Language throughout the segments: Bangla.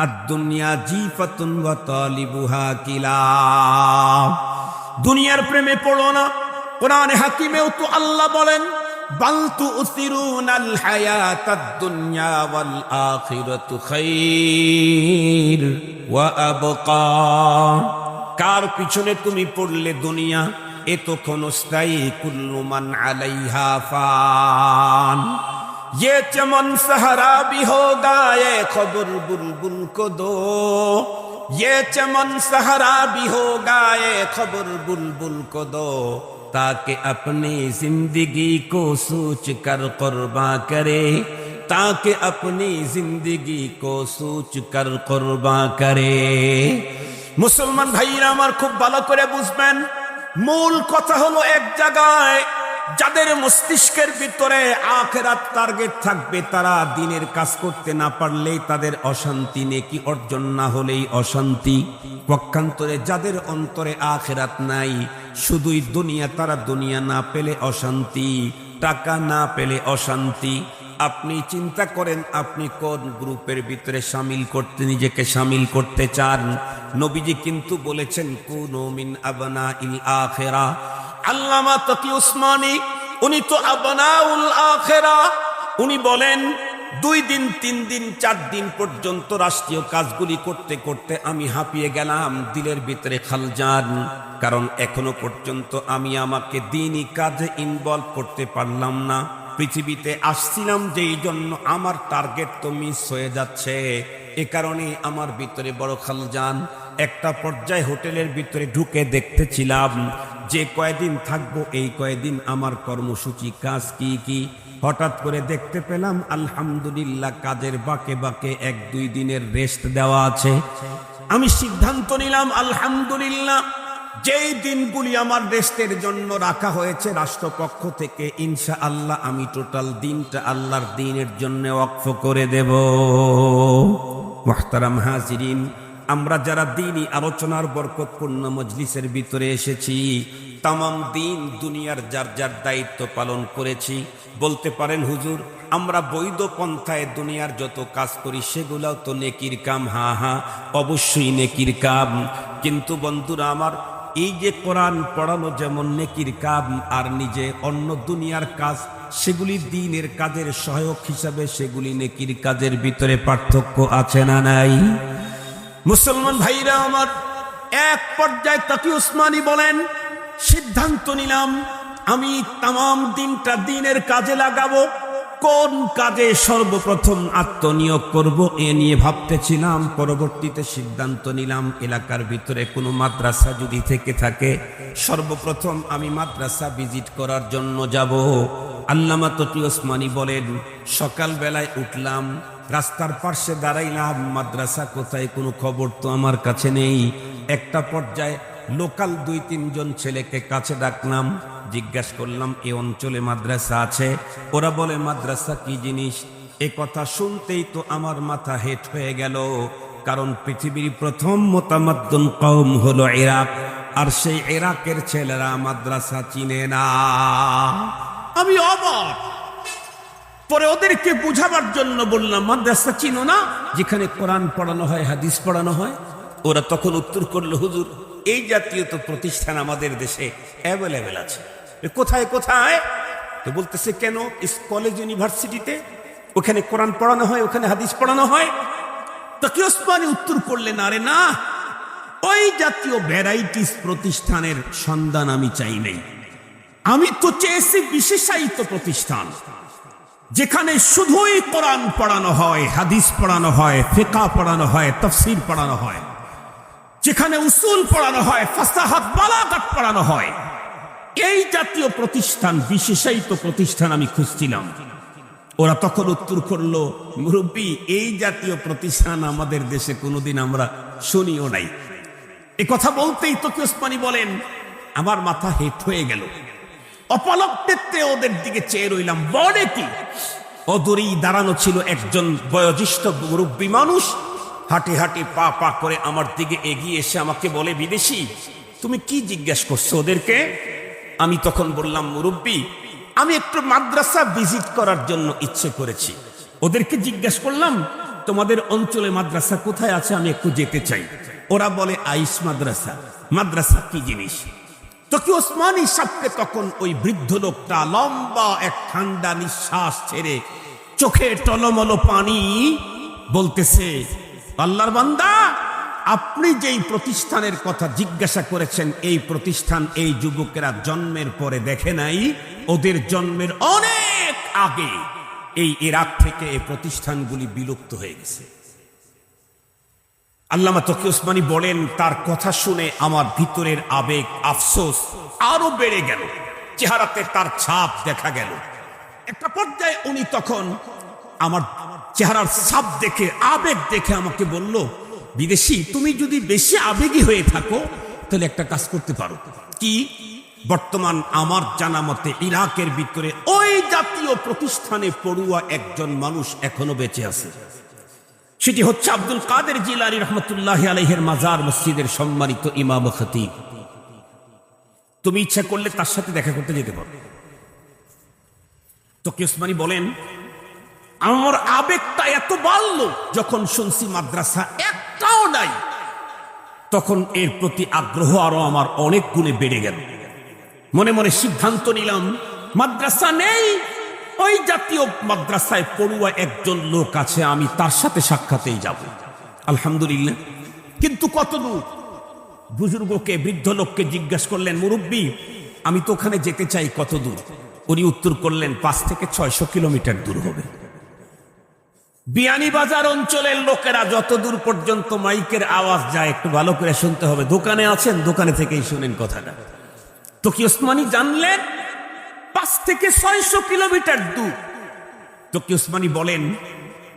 আর দুনিয়া জিফাতুন ওয়া তালিবুহা কিলা দুনিয়ার প্রেমে পড়ো না। কোরআনে হাকিমেও তো আল্লাহ বলেন, বাল তুসিরুনাল হায়াতাদ দুনিয়া ওয়াল আখিরাতু খাইর ওয়া আবকা। কার পিছনে তুমি পড়লে দুনিয়া, এ তো ক্ষণস্থায়ী কুল্লু মান আলাইহা ফান। یہ چمن سہرا بھی ہوگا یہ خبر بلبل کو دو یہ چمن سہرا بھی ہوگا یہ خبر بلبل کو دو تاکہ اپنی زندگی کو سوچ کر قرباں کرے تاکہ اپنی زندگی کو سوچ کر قرباں کرے মুসলমান ভাইরা আমার খুব ভালো করে বুঝবেন মূল কথা হলো এক জায়গায় যাদের মস্তিষ্কের ভিতরে আখেরাত টার্গেট থাকবে, তারা দিনের কাজ করতে না পারলেই তাদের অশান্তি, নেকি অর্জন না হলেই অশান্তি। পক্ষান্তরে যাদের অন্তরে আখেরাত নাই, শুধুই দুনিয়া, তারা দুনিয়া না পেলে অশান্তি, টাকা না পেলে অশান্তি। আপনি চিন্তা করেন, আপনি কোন গ্রুপের ভিতরে সামিল করতে, নিজেকে সামিল করতে চান? নবীজি কিন্তু বলেছেন, কোন মিন আবনা ইল আখেরা। আল্লামা তকি উসমানী, উনি তো আবনাউল আখেরা। উনি বলেন, দুই দিন, তিন দিন, চার দিন পর্যন্ত রাষ্ট্রীয় কাজগুলি করতে করতে আমি হাঁপিয়ে গেলাম দিলের ভিতরে খালজান কারণ এখনও পর্যন্ত আমি আমাকে দিনই কাজে ইনভলভ করতে পারলাম না। পৃথিবীতে আসছিলাম যেই জন্য আমার টার্গেট তো মিস হয়ে যাচ্ছে। এ কারণে আমার ভিতরে বড় খালজান একটা পর্যায়ে হোটেলের ভিতরে ঢুকে দেখতেছিলাম। যে কয়দিন থাকব, এই কয়দিন আমার কর্মসূচি কাজ কি কি? হঠাৎ করে দেখতে পেলাম, আলহামদুলিল্লাহ, কাজের বাকে বাকে এক দুই দিনের রেস্ট দেওয়া আছে। আমি সিদ্ধান্ত নিলাম, আলহামদুলিল্লাহ, যেই দিনগুলি আমার রেস্টের জন্য রাখা হয়েছে রাষ্ট্রপক্ষ থেকে ইনশা আল্লাহ আমি টোটাল দিনটা আল্লাহর দিনের জন্য অক্ষ করে দেব। মোহতারাম হাজিরিন আমরা যারা দিনই আলোচনার বরকতপূর্ণ মজলিসের ভিতরে এসেছি তাম দিন দুনিয়ার যার যার দায়িত্ব পালন করেছি। বলতে পারেন, হুজুর, আমরা বৈধ পন্থায় দুনিয়ার যত কাজ করি, সেগুলাও তো নেকির কাম, হা হা, অবশ্যই নেকির কাম। কিন্তু বন্ধুরা আমার, এই যে কোরআন পড়ানো যেমন নেকির কাম, আর নিজে অন্য দুনিয়ার কাজ, সেগুলি দিনের কাজের সহায়ক হিসাবে সেগুলি নেকির কাজের ভিতরে পার্থক্য আছে না নাই? মুসলমান ভাইরা আমার, এক পর্যায়ে তাকি উসমানী বলেন, সিদ্ধান্ত নিলাম, আমি তাম দিনটা দিনের কাজে লাগাবো, কোন কাজে সর্বপ্রথম আত্মনিয়োগ করব এ নিয়ে ভাবতেছিলাম, পরবর্তীতে সিদ্ধান্ত নিলাম, এলাকার ভিতরে কোনো মাদ্রাসা যদি থেকে থাকে, সর্বপ্রথম আমি মাদ্রাসা ভিজিট করার জন্য যাব। আল্লামা তটি ওসমানী বলেন, সকালবেলায় উঠলাম রাস্তার পার্শ্বে দাঁড়াইলাম, মাদ্রাসা কোথায় কোনো খবর তো আমার কাছে নেই। একটা পর্যায়ে লোকাল দুই তিনজন ছেলেকে কাছে ডাকলাম, জিজ্ঞাসা করলাম, এ অঞ্চলে মাদ্রাসা আছে? ওরা বলে, মাদ্রাসা কি জিনিস? এ কথা শুনতেই তো আমার মাথা হেট হয়ে গেল, কারণ পৃথিবীর প্রথম মোতামদ্দন কম হলো ইরাক, আর সেই এরাকের ছেলেরা মাদ্রাসা চিনে না। আমি অবাক। পরে ওদেরকে বুঝাবার জন্য বললাম, মাদ্রাসা চিনো না? যেখানে কোরআন পড়ানো হয়, হাদিস পড়ানো হয়। ওরা তখন উত্তর করল, হুজুর, এই জাতীয় তো প্রতিষ্ঠান আমাদের দেশে অ্যাভেলেবেল আছে। কোথায় কোথায়? তো বলতেছে, কেন? কলেজ ইউনিভার্সিটিতে ওখানে কোরআন পড়ানো হয়, ওখানে হাদিস পড়ানো হয়। তো কি ওসমানী উত্তর করলেন, আরে না, ওই জাতীয় ভ্যারাইটিস প্রতিষ্ঠানের সন্ধান আমি চাই নাই। আমি তো চেয়েছি বিশেষায়িত প্রতিষ্ঠান। যেখানে শুধুই কোরআন পড়ানো হয়, হাদিস পড়ানো হয়, ফেকা পড়ানো হয়, তফসির পড়ানো হয়। যেখানে উসুল পড়ানো হয়, ফাসাহাত, বালাগাত পড়ানো হয়। এই জাতীয় প্রতিষ্ঠান, বিশেষায়িত প্রতিষ্ঠান আমি খুঁজছিলাম। ওরা তখন উত্তর করল, মুরব্বী, এই জাতীয় প্রতিষ্ঠান আমাদের দেশে কোনোদিন আমরা শুনিও নাই। এ কথা বলতেই তোকে ওসমানী বলেন, আমার মাথা হেট হয়ে গেল। অপলকৃত্যে ওদের দিকে চেয়ে রইলাম। বলে কি? অদূরেই দাঁড়ানো ছিল একজন বয়োজ্যেষ্ঠ মুরব্বী মানুষ। হাঁটি হাঁটি পা পা করে আমার দিকে এগিয়ে এসে আমাকে বলে, বিদেশি, তুমি কি জিজ্ঞেস করছ ওদেরকে? আমি তখন বললাম, মুরব্বী, আমি একটু মাদ্রাসা ভিজিট করার জন্য ইচ্ছে করেছি। ওদেরকে জিজ্ঞেস করলাম, তোমাদের অঞ্চলে মাদ্রাসা কোথায় আছে? আমি একটু যেতে চাই। ওরা বলে, আইস মাদ্রাসা। মাদ্রাসা কি জিনিস? তো কি ওসমানী সাহকে তখন ওই বৃদ্ধ লোকটা লম্বা এক ঠান্ডা নিঃশ্বাস ছেড়ে চোখে টলমল পানি বলতেছে, আল্লাহর বান্দা, আপনি যেই প্রতিষ্ঠানের কথা জিজ্ঞাসা করেছেন, এই প্রতিষ্ঠান এই যুবকেরা জন্মের পরে দেখে নাই, ওদের জন্মের অনেক আগে এই ইরাক থেকে এই প্রতিষ্ঠানগুলি বিলুপ্ত হয়ে গেছে। আল্লামা তকি ওসমানী বলেন, তার কথা শুনে আমার ভিতরের আবেগ আফসোস আরও বেড়ে গেল, চেহারাতে তার ছাপ দেখা গেল। একটা পর্যায়ে উনি তখন আমার চেহারার ছাপ দেখে, আবেগ দেখে আমাকে বলল, বিদেশি, তুমি যদি বেশি আবেগী হয়ে থাকো, তাহলে একটা কাজ করতে পারো। কি? বর্তমান আমার জানা মতে ইরাকের ভিতরে ওই জাতীয় প্রতিষ্ঠানে পড়ুয়া একজন মানুষ এখনও বেঁচে আছে। সেটি হচ্ছে আব্দুল কাদের জিলানি রহমতুল্লাহ আলহের মাজার মসজিদের সম্মানিত ইমাম খতিব। তুমি ইচ্ছা করলে তার সাথে দেখা করতে যেতে পারো। তো ওসমানী বলেন, আমার আবেগটা এত বাড়লো যখন শুনছি মাদ্রাসা একটাও নাই, তখন এর প্রতি আগ্রহ আরও আমার অনেক গুণে বেড়ে গেল। মনে মনে সিদ্ধান্ত নিলাম, মাদ্রাসা নেই ওই জাতীয় মাদ্রাসায় পড়ুয়া একজন লোক আছে, আমি তার সাথে সাক্ষাতেই যাব। আলহামদুলিল্লাহ। কিন্তু কত দূর? বুজুর্গকে, বৃদ্ধ লোককে জিজ্ঞাসা করলেন, মুরব্বী, আমি তো ওখানে যেতে চাই, কত দূর? উনি উত্তর করলেন, পাঁচ থেকে ছয়শো কিলোমিটার দূর হবে। বিয়ানীবাজার অঞ্চলের লোকেরা যত দূর পর্যন্ত মাইকের আওয়াজ যায়, একটু ভালো করে শুনতে হবে। দোকানে আছেন? দোকানে থেকেই শুনেন কথাটা। তো কি ওসমানী জানলেন? পাঁচ থেকে ছয়শো কিলোমিটার দূর। তো কি ওসমানী বলেন,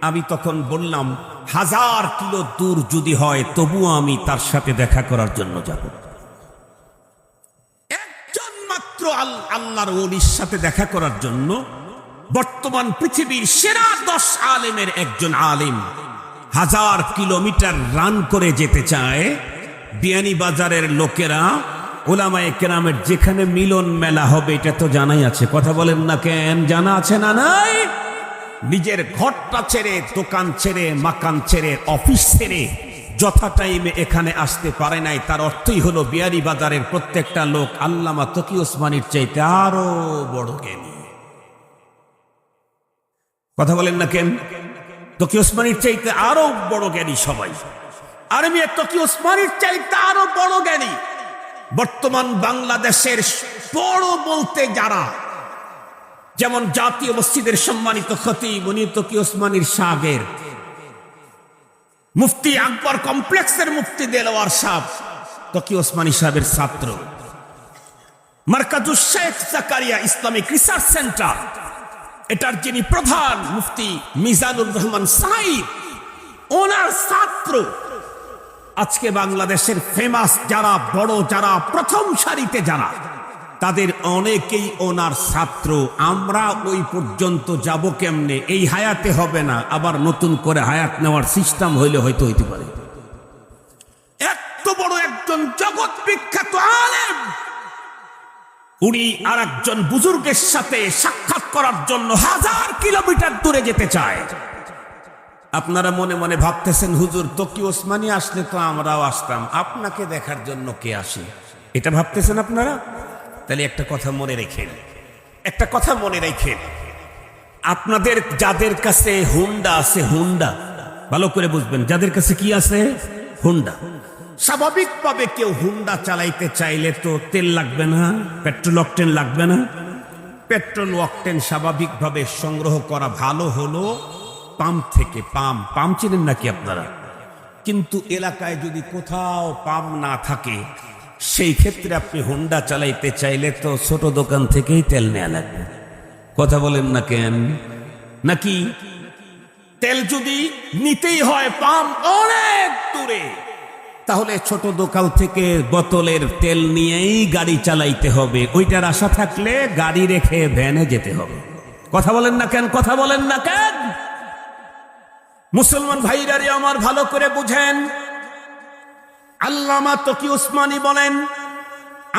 আমি তখন বললাম, হাজার কিলো দূর যদি হয়, তবুও আমি তার সাথে দেখা করার জন্য যাব। একজন মাত্র আল- আল্লাহর ওলির সাথে দেখা করার জন্য বর্তমান পৃথিবীর সেরা দশ আলেমের একজন আলেম হাজার কিলোমিটার রান করে যেতে চায়। বিয়ানী বাজারের লোকেরা ওলামায়ে কেরামের যেখানে মিলন মেলা হবে, এটা তো জানাই আছে। কথা বলেন না কেন? জানা আছে না নাই? নিজের ঘরটা ছেড়ে, দোকান ছেড়ে, মাকান ছেড়ে, অফিস ছেড়ে যথা টাইমে এখানে আসতে পারে নাই। তার অর্থই হলো বিয়ারি বাজারের প্রত্যেকটা লোক আল্লামা তকি ওসমানির চাইতে আরও বড় জ্ঞানী। কথা বলেন না কেন? তকি ওসমানির চাইতে আরও বড় জ্ঞানী সবাই। আর আমি তকি ওসমানির চাইতে আরও বড় জ্ঞানী। বর্তমান বাংলাদেশের বড় বলতে যারা, যেমন জাতীয় মসজিদের সম্মানিত খতিব তকি ওসমানির সাগের মুফতি আকবর কমপ্লেক্সের মুফতি দেলোয়ার সাহ তকি ওসমানী সাহেবের ছাত্র? Markazus Sheikh Zakaria Islamic research centre, এটার যিনি প্রধান মুফতি মিজানুর রহমান সাইদ ওনার ছাত্র আজকে বাংলাদেশের ফেমাস যারা, বড় যারা, প্রথম সারিতে যারা, তাদের অনেকেই ওনার ছাত্র। আমরা ওই পর্যন্ত যাব কেমনে? এই হায়াতে হবে না। আবার নতুন করে হায়াত নেওয়ার সিস্টেম হইলে হয়তো হইতে পারে। এত বড় একজন জগৎ বিখ্যাত আলেম। উনি আর একজন বুজুর্গের সাথে সাক্ষাৎ করার জন্য হাজার কিলোমিটার দূরে যেতে চায়। আপনারা মনে মনে ভাবতেছেন, হুজুর, তকি ওসমানী আসলে তো আমরাও আসতাম। আপনাকে দেখার জন্য কে আসে? এটা ভাবতেছেন আপনারা? তাহলে একটা কথা মনে রেখেন। একটা কথা মনে রেখেন। আপনাদের, যাদের কাছে হুন্ডা আছে, হুন্ডা, ভালো করে বুঝবেন, যাদের কাছে কি আছে? হুন্ডা। স্বাভাবিকভাবে কেউ হুন্ডা চালাইতে চাইলে তো তেল লাগবে না, পেট্রোল অকটেন লাগবে না। পেট্রোল অকটেন স্বাভাবিকভাবে সংগ্রহ করা ভালো হলো পাম্প থেকে পাম্প। পাম্প চিনেন নাকি আপনারা? কিন্তু এলাকায় যদি কোথাও পাম্প না থাকে, সেই ক্ষেত্রে আপনি হুন্ডা চালাইতে চাইলে তো ছোট দোকান থেকেই তেল নেওয়া লাগবে। কথা বলেন না কেন? নাকি? তেল যদি নিতেই হয় পাম্প অনেক দূরে, তাহলে ছোট দোকান থেকে বোতলের তেল নিয়েই গাড়ি চালাইতে হবে। ওইটার আশা থাকলে গাড়ি রেখে ভ্যানে যেতে হবে। কথা বলেন না কেন? কথা বলেন না কেন? মুসলমান ভাইরারে আমার ভালো করে বুঝেন। আল্লামা তকি উসমানী বলেন,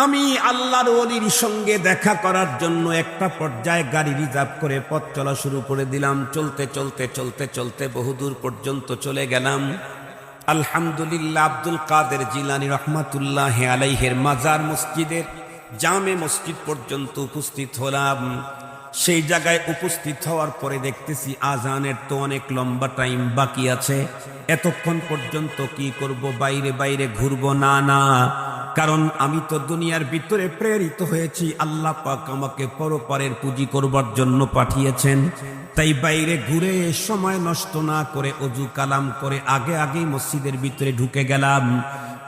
আমি আল্লাহর অলির সঙ্গে দেখা করার জন্য একটা পর্যায়ে গাড়ি রিজার্ভ করে পথ চলা শুরু করে দিলাম। চলতে চলতে চলতে চলতে বহুদূর পর্যন্ত চলে গেলাম। আলহামদুলিল্লাহ আব্দুল কাদের জিলানি রহমাতুল্লাহ আলাইহের মাজার মসজিদের জামে মসজিদ পর্যন্ত উপস্থিত হলাম। সেই জায়গায় উপস্থিত হওয়ার পরে দেখতেছি আজানের তো অনেক লম্বা টাইম বাকি আছে। এতক্ষণ পর্যন্ত কি করব, বাইরে বাইরে ঘুরবো? না না। কারণ আমি তো দুনিয়ার ভিতরে প্রেরিত হয়েছি। আল্লাহ পাক আমাকে পরপারের পুঁজি করবার জন্য পাঠিয়েছেন। তাই বাইরে ঘুরে সময় নষ্ট না করে অজু কালাম করে আগে আগেই মসজিদের ভিতরে ঢুকে গেলাম।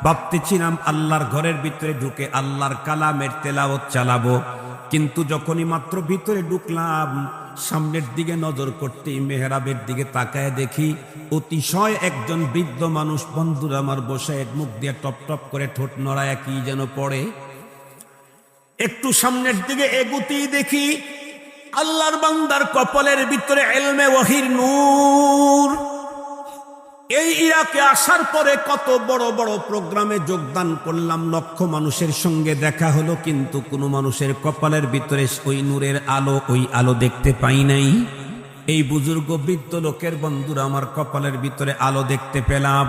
ভাবতেছিলাম আল্লাহর ঘরের ভিতরে ঢুকে আল্লাহর কালামের তেলাওত চালাবো। কিন্তু যখনই মাত্র ভিতরে ঢুকলাম, সামনের দিকে নজর করতেই মেহরাবের দিকে তাকায় দেখি, অতিশয় একজন বৃদ্ধ মানুষ। বন্ধুর আমার বসে এক মুখ দিয়ে টপ টপ করে ঠোঁট নড়ায় কি যেন পড়ে। একটু সামনের দিকে এগুতি দেখি, আল্লাহর বান্দার কপালের ভিতরে এলমে ওয়াহির নূর। এই ইরাকে আসার পরে কত বড় বড় প্রোগ্রামে যোগদান করলাম। লক্ষ মানুষের সঙ্গে দেখা হলো, কিন্তু কোনো মানুষের কপালের ভিতরে ওই নূরের আলো, ওই আলো দেখতে পাই নাই। এই বুজুর্গ বৃদ্ধ লোকের বন্ধুরা, আমার কপালের ভিতরে আলো দেখতে পেলাম।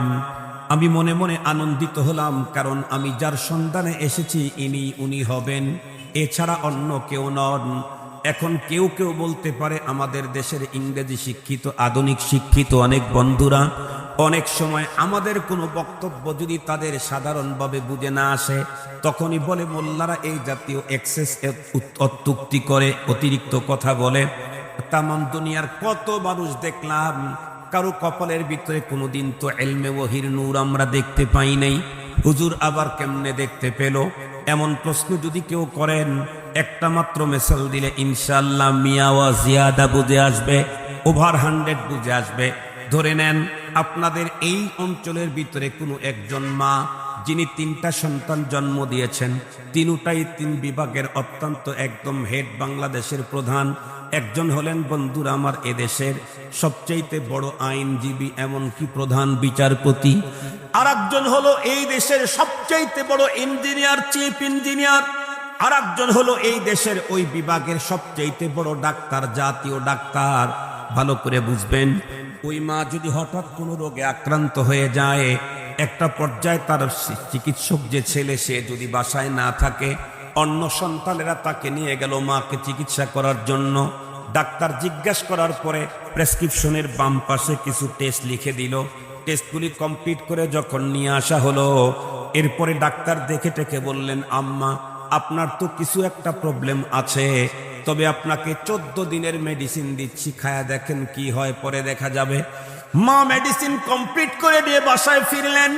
আমি মনে মনে আনন্দিত হলাম, কারণ আমি যার সন্ধানে এসেছি, ইনি, উনি হবেন। এছাড়া অন্য কেউ নন। এখন কেউ কেউ বলতে পারে আমাদের দেশের ইংরেজি শিক্ষিত, আধুনিক শিক্ষিত অনেক বন্ধুরা। অনেক সময় আমাদের কোনো বক্তব্য যদি তাদের সাধারণভাবে বুঝে না আসে, তখনই বলে, মোল্লারা এই জাতীয় এক্সেস অত্যুক্তি করে, অতিরিক্ত কথা বলে। তামাম দুনিয়ার কত মানুষ দেখলাম, কারও কপালের ভিতরে কোনোদিন তো এলমে ওহির নূর আমরা দেখতে পাই নাই। হুজুর আবার কেমনে দেখতে পেল? এমন প্রশ্ন যদি কেউ করেন একটা মাত্র মেসাল দিলে ইনশাল্লাহ মিয়াওয়া জিয়াদা বুঝে আসবে ওভার হান্ড্রেড বুঝে আসবে। ধরে নেন, আপনাদের এই অঞ্চলের ভিতরে কোনো একজন মা, যিনি তিনটা সন্তান জন্ম দিয়েছেন, তিনুটাই তিন বিভাগের অত্যন্ত একদম হেড বাংলাদেশের প্রধান। একজন হলেন বন্ধুরা আমার এদেশের সবচাইতে বড় আইনজীবী, এমনকি প্রধান বিচারপতি। আর একজন হলো এই দেশের সবচাইতে বড় ইঞ্জিনিয়ার, চিফ ইঞ্জিনিয়ার। আর একজন হলো এই দেশের ওই বিভাগের সবচাইতে বড় ডাক্তার, জাতীয় ডাক্তার। ভালো করে বুঝবেন, ওই মা যদি হঠাৎ কোনো রোগে আক্রান্ত হয়ে যায়, একটা পর্যায়ে তার চিকিৎসক যে ছেলে, সে যদি বাসায় না থাকে, অন্য সন্তানেরা তাকে নিয়ে গেল মাকে চিকিৎসা করার জন্য। ডাক্তার জিজ্ঞাসা করার পরে প্রেসক্রিপশনের বাম পাশে কিছু টেস্ট লিখে দিল। টেস্টগুলি কমপ্লিট করে যখন নিয়ে আসা হলো, এরপরে ডাক্তার দেখে টেকে বললেন, আম্মা আপনার তো কিছু একটা প্রবলেম আছে। তবে আপনাকে চোদ্দ দিনের মেডিসিন দিচ্ছি, খায়া দেখেন কি হয়, পরে দেখা যাবে। মা মেডিসিন কমপ্লিট করে দিয়ে বাসায় ফিরলেন।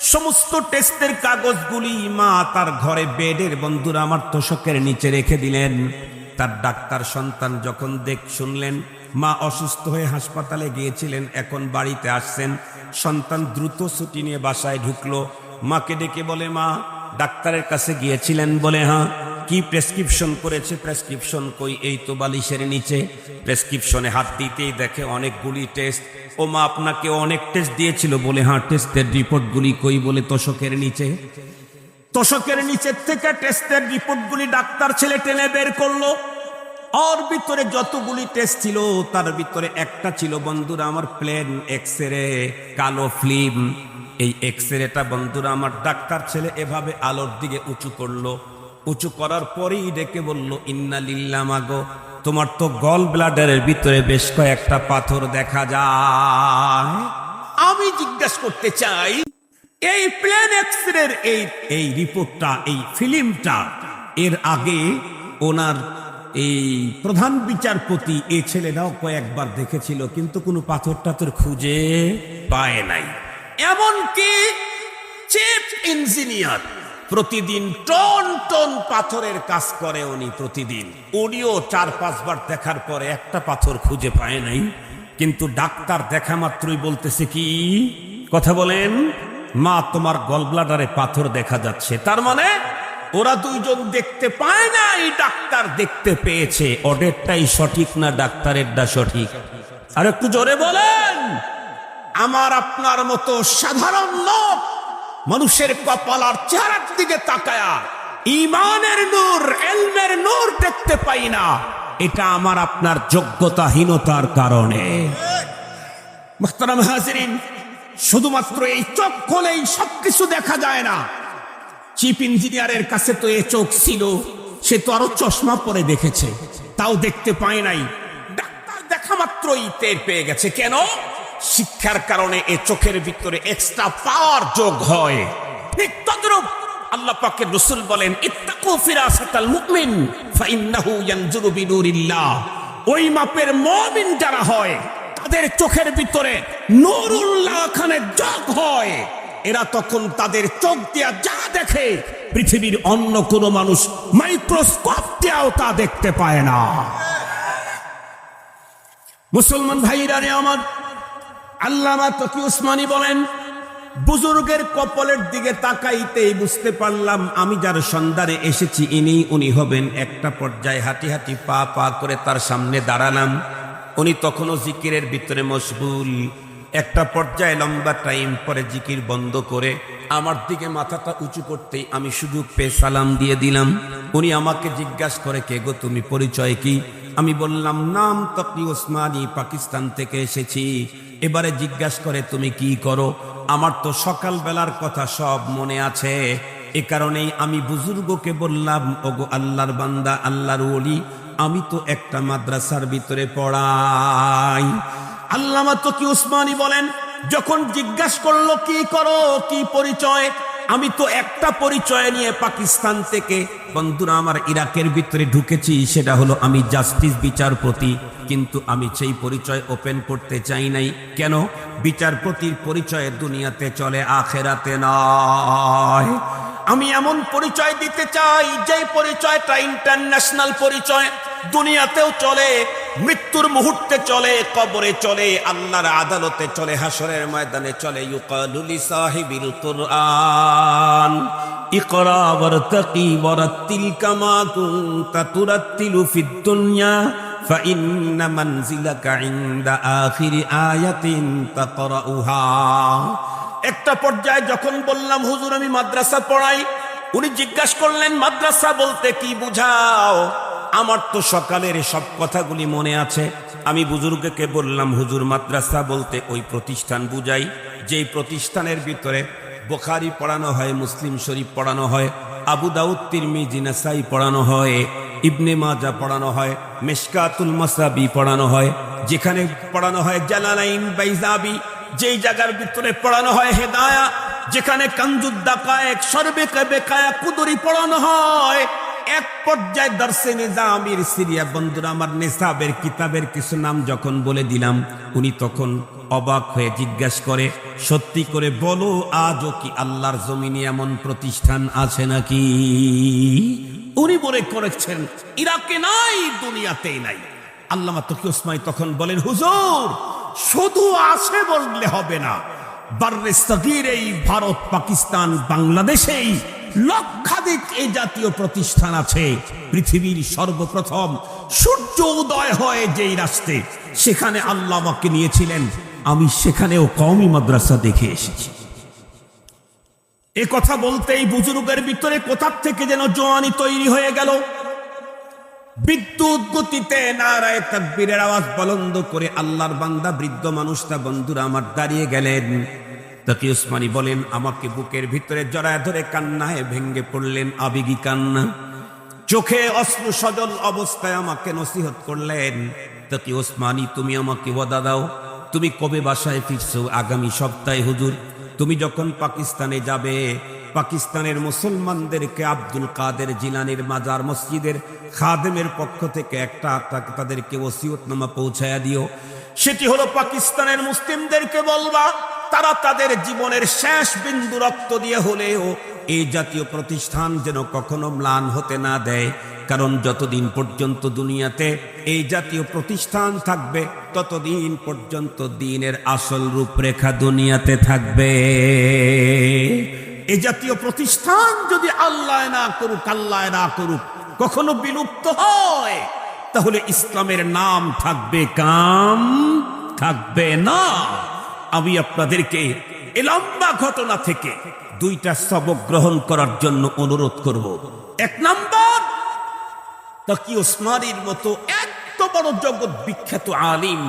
সমস্ত টেস্টের কাগজগুলি মা তার ঘরে বেডের বন্ধুরা আমার তোষকের নিচে রেখে দিলেন। তার ডাক্তার সন্তান যখন দেখ শুনলেন, মা অসুস্থ হয়ে হাসপাতালে গিয়েছিলেন, এখন বাড়িতে আসছেন। সন্তান দ্রুত ছুটি নিয়ে বাসায় ঢুকলো। মাকে ডেকে বলে, মা ডাক্তারের কাছে গিয়েছিলেন বলে হ্যাঁ কি প্রেসক্রিপশন করেছে? প্রেসক্রিপশন কই? এই তো বালিশের নিচে। প্রেসক্রিপশনে হাত দিতেই দেখে অনেকগুলি টেস্ট। ও মা আপনাকে অনেক টেস্ট দিয়েছিল বলে হ্যাঁ টেস্টের রিপোর্টগুলি কই? বলে তোষকের নিচে। তোষকের নিচের থেকে টেস্টের রিপোর্টগুলি ডাক্তার ছেলে টেনে বের করল। ওর ভিতরে যতগুলি টেস্ট ছিল, তার ভিতরে একটা ছিল, বন্ধুরা, আমার প্লেন এক্স রে কালো ফিল্ম। এই এক্স রেটা বন্ধুরা, আমার ডাক্তার ছেলে এভাবে আলোর দিকে উঁচু করল। উঁচু করার পরেই ডেকে বলল, ইন্না মাগো, তোমার তো গল ব্লাডারের ভিতরে বেশ কয়েকটা পাথর দেখা যায়। আমি জিজ্ঞেস করতে চাই, এই প্লেন এক্সরের এই এই রিপোর্টটা, এই ফিল্মটা, এর আগে ওনার এই প্রধান বিচারপতি এই ছেলেরাও কয়েকবার দেখেছিল, কিন্তু কোনো পাথর টাথর খুঁজে পায় নাই। এমনকি চিফ ইঞ্জিনিয়ার প্রতিদিন টন টন পাথরের কাজ করে উনি প্রতিদিন। উনিও চার পাঁচবার দেখার পরে একটা পাথর খুঁজে পায় নাই। কিন্তু ডাক্তার দেখা মাত্রই বলতেছে কি? কথা বলেন, মা, তোমার গলব্লাডারে পাথর দেখা যাচ্ছে। তার মানে ওরা দুইজন দেখতে পায় না এই ডাক্তার দেখতে পেয়েছে। অডেরটাই সঠিক না ডাক্তারেরটা সঠিক? আর একটু জোরে বলেন! আমার আপনার মতো সাধারণ লোক মানুষের কপাল আর চেহারার দিকে তাকায়া ইমানের নূর, এলমের নূর দেখতে পাই না। এটা আমার আপনার যোগ্যতাহীনতার কারণে। হাজিরিন, শুধুমাত্র এই চোখ খোলেই সবকিছু দেখা যায় না। চিফ ইঞ্জিনিয়ারের কাছে তো এ চোখ ছিল, সে তো আরও চশমা পরে দেখেছে। তাও দেখতে পায় নাই। ডাক্তার দেখা মাত্রই টের পেয়ে গেছে। কেন? শিক্ষার কারণে এ চোখের ভিতরে এক্সট্রা পাওয়ার যোগ হয়। আল্লাহ পাকের রসুল বলেন, ইত্তাকু ফিরাসাতাল মুমিন, ফাইন্নাহু ইয়ানজুরু বিনুরিল্লাহ। ওই মাপের মুমিন যারা হয়, তাদের চোখের ভিতরে নূরুল্লাহ খানের যোগ হয়। এরা তখন তাদের চোখ দিয়া যা দেখে, পৃথিবীর অন্য কোন মানুষ মাইক্রোস্কোপ দিয়েও তা দেখতে পায় না। মুসলমান ভাইরা রে আমার আল্লামা তকি উসমানী বলেন, বুজুর্গের কপলের দিকে তাকাইতেই বুঝতে পারলাম আমি যার সন্ধানে এসেছি, ইনি, উনি হবেন একটা পর্যায়ে হাঁটি হাঁটি পা পা করে তার সামনে দাঁড়ালাম। উনি তখনও জিকিরের ভিতরে মশগুল। একটা পর্যায়ে লম্বা টাইম পরে জিকির বন্ধ করে আমার দিকে মাথাটা উঁচু করতেই আমি শুধু পে সালাম দিয়ে দিলাম। উনি আমাকে জিজ্ঞাসা করে, কে গো, তুমি পরিচয় কি? আমি বললাম, নাম তকি ওসমানী পাকিস্তান থেকে এসেছি। এবারে জিজ্ঞাসা করে, তুমি কি করো? আমার তো সকাল বেলার কথা সব মনে আছে। এ কারণেই আমি বুজুর্গকে বললাম, ওগো আল্লাহর বান্দা, আল্লাহর ওলি, আমি তো একটা মাদ্রাসার ভিতরে পড়াই। আল্লামা তো কি উসমানি বলেন, যখন জিজ্ঞাসা করল, কি করো, কি পরিচয়? আমি তো একটা পরিচয় নিয়ে পাকিস্তান থেকে। বন্ধুরা, আমার ইরাকের ভিতরে ঢুকেছি, সেটা হলো আমি জাস্টিস বিচারপতি, কিন্তু আমি সেই পরিচয় ওপেন করতে চাই নাই। কেন? বিচারপতির পরিচয় দুনিয়াতে চলে, আখেরাতে নয়। আমি এমন পরিচয় দিতে চাই যে পরিচয়টা ইন্টারন্যাশনাল পরিচয়। দুনিয়াতেও চলে মৃত্যুর মুহূর্তে চলে কবরে চলে আল্লাহর আদালতে চলে হাসরের ময়দানে চলে ইউকালুলি সাহিবিল কুরআন ইকরা ওয়ারতাকি ওয়ারাত্তিল কামা কুনতা তুরাত্তিলু ফিদ দুনিয়া فإن منزلك عند آخر آية تقرأها একটা পর্যায়ে যখন বললাম হুজুর আমি মাদ্রাসা পড়াই উনি জিজ্ঞাসা করলেন মাদ্রাসা বলতে কি বুঝাও আমার তো সকালের সব কথাগুলি মনে আছে। আমি বুজুর্গকে বললাম, হুজুর, মাদ্রাসা বলতে ওই প্রতিষ্ঠান বুঝাই। যেই প্রতিষ্ঠানের ভিতরে বোখারি পড়ানো হয়, মুসলিম শরীফ পড়ানো হয়, আবু দাউদ, তিরমিজি, নাসাই পড়ানো হয়, ইবনে মাজা পড়ানো হয়, মেশকাতুল মাসাবি পড়ানো হয়, যেখানে পড়ানো হয় জালালাইন বাইজাবি, যেই জায়গার ভিতরে পড়ানো হয় হেদায়া, যেখানে কাঞ্জুদ্দা কায়েক সর্বে বেকায়া কুদুরি পড়ানো হয়। এক পর্যায়ে দর্শে নিজামির সিরিয়া, বন্ধুরা, আমার নেশাবের কিতাবের কিছু নাম যখন বলে দিলাম, উনি তখন অবাক হয়ে জিজ্ঞাসা করে, সত্যি করে বলো, আজও কি আল্লাহর জমিনে এমন প্রতিষ্ঠান আছে নাকি? উনি বলে করেছেন, ইরাকে নাই দুনিয়াতেই নাই। আল্লামা তকি ওসমাই তখন বলেন, হুজুর, শুধু আছে বললে হবে না। বার্রে সগির এই ভারত, পাকিস্তান, বাংলাদেশেই লক্ষাধিক এই জাতীয় প্রতিষ্ঠান আছে। পৃথিবীর সর্বপ্রথম সূর্য উদয় হয় যেই রাস্তে সেখানে আল্লাহ আমাকে নিয়েছিলেন। আমি সেখানেও কমই মাদ্রাসা দেখে এসেছি। এ কথা বলতেই বুজুর্গের ভিতরে কোথার থেকে যেন জোয়ানি তৈরি হয়ে গেল। বিদ্যুৎ গতিতে নারায় তাকবীরের আওয়াজ বলন্দ করে আল্লাহর বান্দা বৃদ্ধ মানুষটা বন্ধুরা আমার দাঁড়িয়ে গেলেন। তাকে উসমানী বলেন, আমাকে বুকের ভিতরে জড়ায় ধরে কান্নায় ভেঙ্গে পড়লেন আবেগী কান্না। চোখে অস্ত্র সজল অবস্থায় আমাকে নসিহত করলেন। তাকে ওসমানী তুমি আমাকে ওয়াদা দাও। তুমি কবে বাসায় ফিরছো আগামী সপ্তাহে, হুজুর? তুমি যখন পাকিস্তানে যাবে, পাকিস্তানের মুসলমানদেরকে আব্দুল কাদের জিলানির মাজার মসজিদের খাদেমের পক্ষ থেকে একটা তাদেরকে ওসিয়তনামা পৌঁছায়া দিও। সেটি হলো পাকিস্তানের মুসলিমদেরকে বলবা তারা তাদের জীবনের শেষ বিন্দু রক্ত দিয়ে হলেও এই জাতীয় প্রতিষ্ঠান যেন কখনো ম্লান হতে না দেয়। কারণ যতদিন পর্যন্ত দুনিয়াতে এই জাতীয় প্রতিষ্ঠান থাকবে, ততদিন পর্যন্ত দিনের আসল রূপরেখা দুনিয়াতে থাকবে। এই জাতীয় প্রতিষ্ঠান যদি আল্লাহ না করুক, আল্লাহ না করুক, কখনো বিলুপ্ত হয়। তাহলে ইসলামের নাম থাকবে কাম, থাকবে না। আমি আপনাদেরকে এ লম্বা ঘটনা থেকে দুইটা সবক গ্রহণ করার জন্য অনুরোধ করব। এক নাম্বার, তাকি ওসমানীর মতো এত বড় জগৎ বিখ্যাত আলিম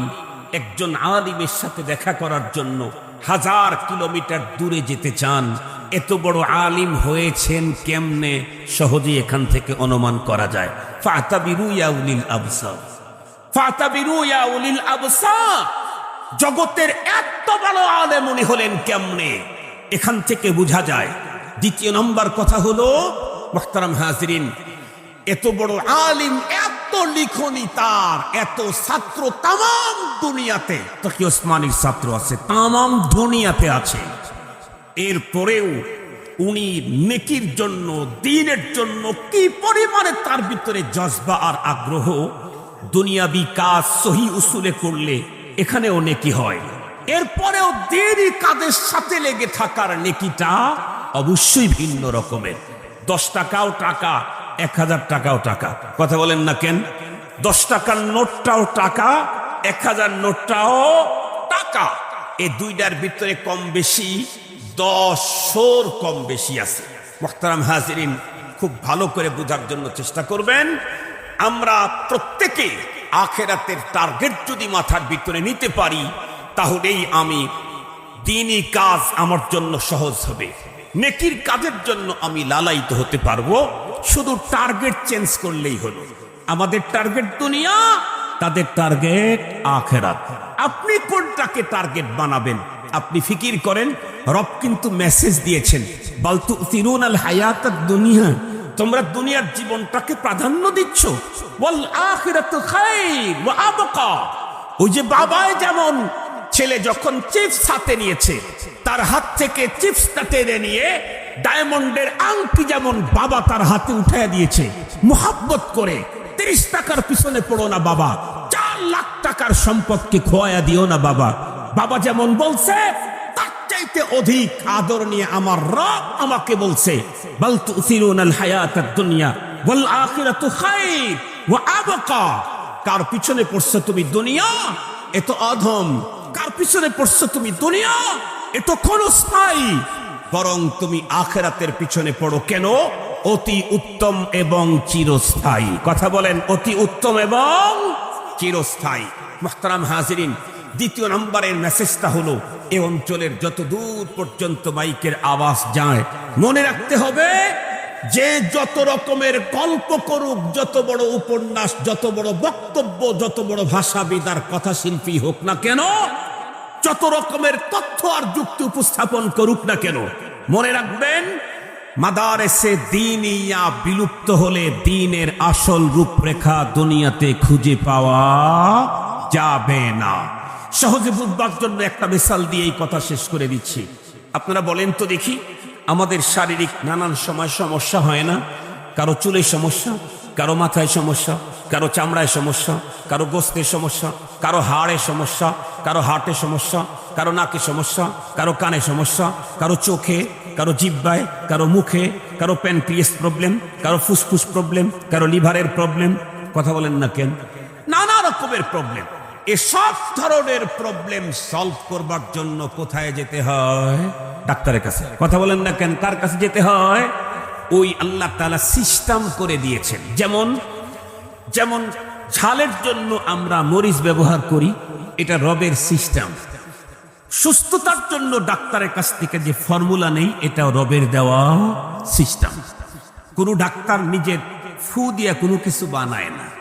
একজন আলিমের সাথে দেখা করার জন্য হাজার কিলোমিটার দূরে যেতে চান। এত বড় আলিম হয়েছেন কেমনে? সহজেই এখান থেকে অনুমান করা যায়। ফাতাবিরু ইয়া উলিল আবসার ফাতাবিরু ইয়া উলিল আবসার জগতের এত ভালো আলেম উনি হলেন কেমনে? এখান থেকে বোঝা যায়। দ্বিতীয় নম্বর কথা হলো, মোহতারাম হাজরিন, এত বড় আলিম, এত লিখনি তার, এত ছাত্র তাম দুনিয়াতে। তকি ওসমানীর ছাত্র আছে? তাম দুনিয়াতে আছে। এরপরেও উনি নেকির জন্য, দিনের জন্য কি পরিমাণে তার ভিতরে জজবা আর আগ্রহ? দুনিয়াবি কাজ সহি উসুলে করলে এখানেও নেকি হয়। এরপরেও দেরি কাদের সাথে লেগে থাকার নেকিটা অবশ্যই ভিন্ন রকমের। দশ টাকাও টাকা, এক হাজার টাকাও টাকা। কথা বলেন না কেন? দশ টাকার নোটটাও টাকা, এক হাজার নোটটাও টাকা। এই দুইটার ভিতরে কম বেশি দশর কম বেশি আছে। মোখতারাম হাজিরিন, খুব ভালো করে বোঝার জন্য চেষ্টা করবেন। আমরা প্রত্যেকে আখেরাতের টার্গেট যদি মাথার ভিতরে নিতে পারি, তাহলেই আমি দিনই কাজ আমার জন্য সহজ হবে। নেকির কাজের জন্য আমি লালায়িত হতে পারব। শুধু টার্গেট চেঞ্জ করলেই হলো। আমাদের টার্গেট দুনিয়া, তাদের টার্গেট আখেরাত। আপনি কোনটাকে টার্গেট বানাবেন? আপনি ফিকির করেন, রব কিন্তু মেসেজ দিয়েছেন বালতু তিরুন আল হায়াত দুনিয়া। তোমরা দুনিয়ার জীবনটাকে প্রাধান্য দিচ্ছ। ওই যে বাবায় যেমন ছেলে যখন চিপস হাতে নিয়েছে, তার হাত থেকে চিপসটা টেনে নিয়ে ডায়মন্ডের আংটি যেমন বাবা তার হাতে উঠাইয়া দিয়েছে, মোহাব্বত করে তিরিশ টাকার পিছনে পড়ো না বাবা, চার লাখ টাকার সম্পদকে খোয়া দিও না বাবা। বাবা যেমন বলছে চাইতে অধিক আদর নিয়ে আমার রব আমাকে বলছে কার পিছনে পড়ছো তুমি দুনিয়া? এত অধম। কার পিছনে পড়ছো তুমি দুনিয়া? এত ক্ষণস্থায়ী। বরং তুমি আখেরাতের পিছনে পড়ো কেন? অতি উত্তম এবং চিরস্থায়ী। কথা বলেন, অতি উত্তম এবং চিরস্থায়ী। মোহতারাম হাজিরিন, দ্বিতীয় নম্বরের মেসেজটা হলো এ অঞ্চলের যত দূর পর্যন্ত মাইকের আওয়াজ যায়, মনে রাখতে হবে যে যত রকমের গল্প করুক, যত বড় উপন্যাস, যত বড় বক্তব্য, যত বড় ভাষাবিদ আর কথা শিল্পী হোক না কেন, যত রকমের তথ্য আর যুক্তি উপস্থাপন করুক না কেন, মনে রাখবেন, মাদারেসে দিন ইয়া বিলুপ্ত হলে দিনের আসল রূপরেখা দুনিয়াতে খুঁজে পাওয়া যাবে না। সহজে বুঝবার জন্য একটা মিসাল দিয়ে এই কথা শেষ করে দিচ্ছি। আপনারা বলেন তো দেখি, আমাদের শারীরিক নানান সময় সমস্যা হয় না? কারও চুলের সমস্যা, কারও মাথায় সমস্যা, কারও চামড়ায় সমস্যা, কারও গোস্তের সমস্যা, কারও হাড়ের সমস্যা, কারও হার্টের সমস্যা, কারও নাকের সমস্যা, কারও কানে সমস্যা, কারও চোখে, কারও জিব্বায়, কারও মুখে, কারও প্যানক্রিয়াস প্রবলেম, কারও ফুসফুস প্রবলেম, কারও লিভারের প্রবলেম, কথা বলেন না কেন? নানা রকমের প্রবলেম। এসব ধরনের প্রবলেম সলভ করবার জন্য কোথায় যেতে হয়? ডাক্তারের কাছে। কথা বলেন না কেন? কার কাছে যেতে হয়? ওই আল্লাহ তালা সিস্টেম করে দিয়েছেন। যেমন যেমন ঝালের জন্য আমরা মরিচ ব্যবহার করি, এটা রবের সিস্টেম সুস্থতার জন্য ডাক্তারের কাছ থেকে যে ফর্মুলা নেই, এটা রবের দেওয়া সিস্টেম কোনো ডাক্তার নিজের ফু দিয়ে কোনো কিছু বানায় না।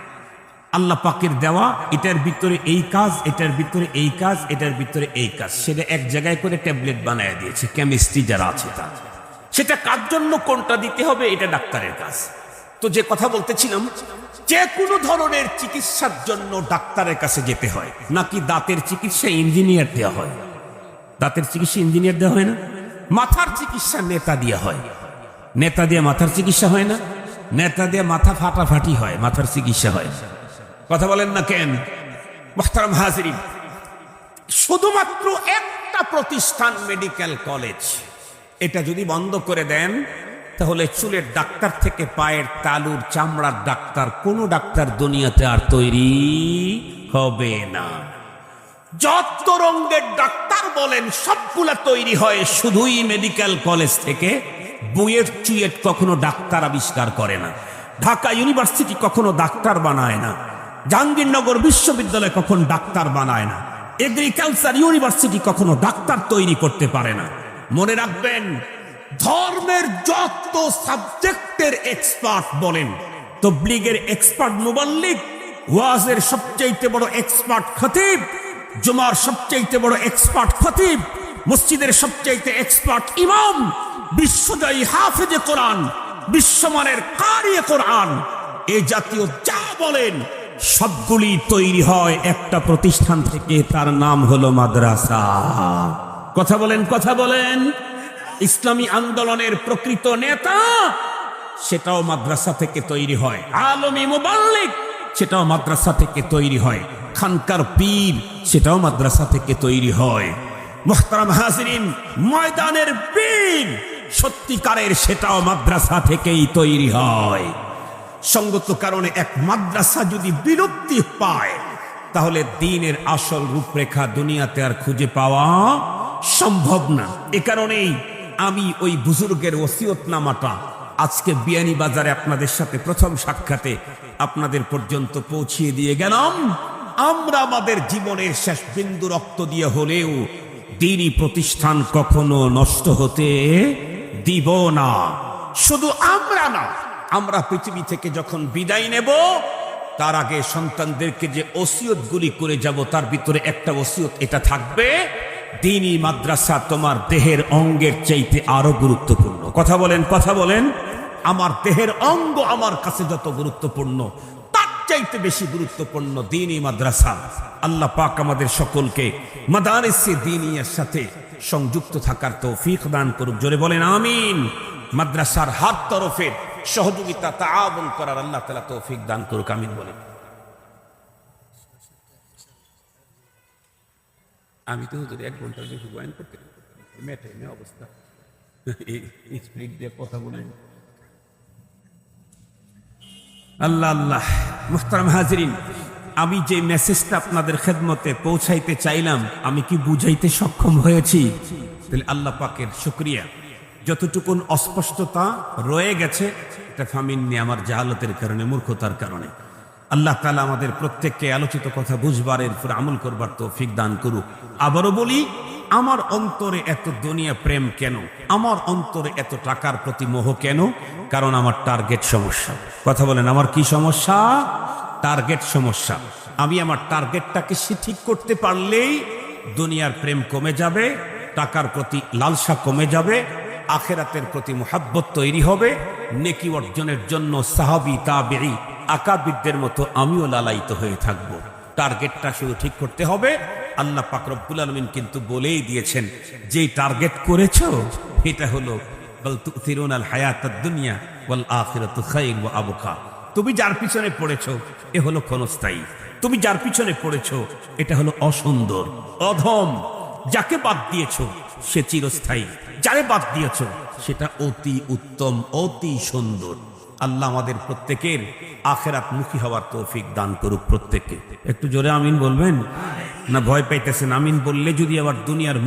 আল্লাহ পাকের দেওয়া, এটার ভিতরে এই কাজ, এটার ভিতরে এই কাজ, এটার ভিতরে এই কাজ। সেটা এক জায়গায় করে ট্যাবলেট বানায় দিয়েছে, কেমিস্ট্রি যারা আছে তার। সেটা কার জন্য, কোনটা দিতে হবে, এটা ডাক্তারের কাজ। তো যে কথা বলতেছিলাম, যে কোনো ধরনের চিকিৎসার জন্য ডাক্তারের কাছে যেতে হয়, নাকি দাঁতের চিকিৎসা ইঞ্জিনিয়ার দেওয়া হয়? দাঁতের চিকিৎসা ইঞ্জিনিয়ার দেওয়া হয় না? মাথার চিকিৎসা নেতা দিয়ে হয়। নেতা দিয়ে মাথার চিকিৎসা হয় না? নেতা দিয়ে মাথা ফাটাফাটি হয়, মাথার চিকিৎসা হয় কথা বলেন না কেন? মোহতারাম হাজিরি, শুধুমাত্র একটা প্রতিষ্ঠান মেডিকেল কলেজ। এটা যদি বন্ধ করে দেন, তাহলে চুলের ডাক্তার থেকে পায়ের তালুর চামড়ার ডাক্তার, কোনো ডাক্তার দুনিয়াতে আর তৈরি হবে না। যত রঙের ডাক্তার বলেন, সবগুলা তৈরি হয় শুধুই মেডিকেল কলেজ থেকে। বুয়েট চুয়েট কখনো ডাক্তার আবিষ্কার করে না। ঢাকা ইউনিভার্সিটি কখনো ডাক্তার বানায় না। জাহাঙ্গীরনগর বিশ্ববিদ্যালয় কখন ডাক্তার বানায় না? এগ্রিকালচার ইউনিভার্সিটি কখনো ডাক্তার তৈরি করতে পারে না। মনে রাখবেন, ধর্মের যত সাবজেক্টের এক্সপার্ট বলেন, তবলিগের এক্সপার্ট মুবাল্লিক, ওয়াজের সবচাইতে বড় এক্সপার্ট খতিব, জুমার সবচাইতে বড় এক্সপার্ট খতিব, মসজিদের সবচাইতে এক্সপার্ট ইমাম, বিশ্বজয়ী হাফেজে কোরআন, বিশ্বমানের কারিয়ে কোরআন, এ জাতীয় যা বলেন সবগুলি তৈরি হয় একটা প্রতিষ্ঠান থেকে, তার নাম হলো মাদ্রাসা। কথা বলেন কথা বলেন। ইসলামী আন্দোলনের প্রকৃত নেতা, সেটাও মাদ্রাসা থেকে তৈরি হয়। আলমী মুবাল্লিক, সেটাও মাদ্রাসা থেকে তৈরি হয়। খানকার পীর, সেটাও মাদ্রাসা থেকে তৈরি হয়। মোহতারাম হাজরিন, ময়দানের পীর, সত্যিকারের সেটাও মাদ্রাসা থেকেই তৈরি হয়। সঙ্গত কারণে এক মাদ্রাসা যদি বিলুপ্তি পায় তাহলে দিনের আসল রূপরেখা দুনিয়াতে আর খুঁজে পাওয়া সম্ভব না। এ কারণেই আমি ওই বুজুর্গের ওসিয়তনামাটা আজকে বিয়ানি বাজারে আপনাদের সাথে প্রথম সাক্ষাতে আপনাদের পর্যন্ত পৌঁছিয়ে দিয়ে গেলাম। আমরা আমাদের জীবনের শেষ বিন্দু রক্ত দিয়ে হলেও দিনই প্রতিষ্ঠান কখনো নষ্ট হতে দিব না। শুধু আমরা না আমরা পৃথিবী থেকে যখন বিদায় নেব, তার আগে সন্তানদেরকে যে ওসিয়ত গুলি করে যাব, তার ভিতরে একটা ওসিয়ত এটা থাকবে, দিনই মাদ্রাসা তোমার দেহের অঙ্গের চাইতে আরও গুরুত্বপূর্ণ। কথা বলেন কথা বলেন। আমার দেহের অঙ্গ আমার কাছে যত গুরুত্বপূর্ণ, তার চাইতে বেশি গুরুত্বপূর্ণ দিনই মাদ্রাসা। আল্লাহ পাক আমাদের সকলকে মাদারিসে দিনিয়ার সাথে সংযুক্ত থাকার তৌফিক দান করুক। জোরে বলেন, আমিন। মাদ্রাসার হাত তরফের সহযোগিতা তাআবুন করার আল্লাহ তাআলা তৌফিক দান করুক, আমিন বলে। আমি তো হুজুর এক ঘণ্টার বেশি বয়ান করতে মেটে মে অবস্থা। এই দিয়ে কথা বলে। আল্লাহ আল্লাহ, মুহতারাম হাজরিন, আমি যে মেসেজটা আপনাদের খেদমতে পৌঁছাইতে চাইলাম, আমি কি বুঝাইতে সক্ষম হয়েছি? তাহলে আল্লাহ পাকের শুক্রিয়া। যতটুকুন অস্পষ্টতা রয়ে গেছে, এটা ফামিননি আমার জাহালতের কারণে, মূর্খতার কারণে। আল্লাহ তালা আমাদের প্রত্যেককে আলোচিত কথা বুঝবার, এরপর আমল করবার তৌফিক দান করুক। আবারও বলি, আমার অন্তরে এত দুনিয়া প্রেম কেন? আমার অন্তরে এত টাকার প্রতি মোহ কেন? কারণ আমার টার্গেট সমস্যা। কথা বলেন, আমার কি সমস্যা? টার্গেট সমস্যা। আমি আমার টার্গেটটাকে সে ঠিক করতে পারলেই দুনিয়ার প্রেম কমে যাবে, টাকার প্রতি লালসা কমে যাবে আখেরাতের প্রতি মোহাব্বত তৈরি হবে, নেকি অর্জনের জন্য সাহাবি তাবেরি আকাবিদদের মতো আমিও লালায়িত হয়ে থাকব। টার্গেটটা শুধু ঠিক করতে হবে। আল্লাহ পাক রব্বুল আলমিন কিন্তু বলেই দিয়েছেন, যেই টার্গেট করেছ, এটা হলো দুনিয়া তুমি যার পিছনে পড়েছো, এ হলো ক্ষণস্থায়ী। তুমি যার পিছনে পড়েছো, এটা হলো অসুন্দর, অধম। যাকে বাদ দিয়েছ, সে চিরস্থায়ী। যারে বাদ দিয়েছ, সেটা অতি উত্তম, অতি সুন্দর। আল্লাহ আমাদের প্রত্যেকের আখেরাত মুখী হওয়ার তৌফিক দান করুক প্রত্যেককে। একটু জোরে আমিন বলবেন? না, ভয় পাইতেছেন। আমিন বললে যদি আবার দুনিয়ার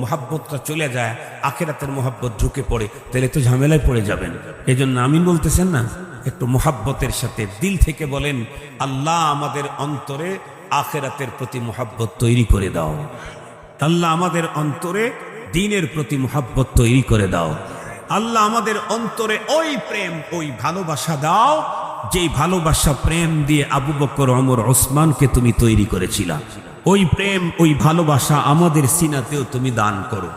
মোহাব্বতটা চলে যায়, আখেরাতের মহাব্বত ঢুকে পড়ে, তাহলে তো ঝামেলায় পড়ে যাবেন। এই জন্য আমিন বলতেছেন না? একটু মহাব্বতের সাথে দিল থেকে বলেন, আল্লাহ আমাদের অন্তরে আখেরাতের প্রতি মহাব্বত তৈরি করে দাও। আল্লাহ আমাদের অন্তরে দিনের প্রতি মোহাব্বত তৈরি করে দাও। আল্লাহ আমাদের অন্তরে ওই প্রেম, ওই ভালোবাসা দাও, যেই ভালোবাসা প্রেম দিয়ে আবু বকর অমর ওসমানকে তুমি তৈরি করেছিলা। ওই প্রেম, ওই ভালোবাসা আমাদের সিনাতেও তুমি দান করো।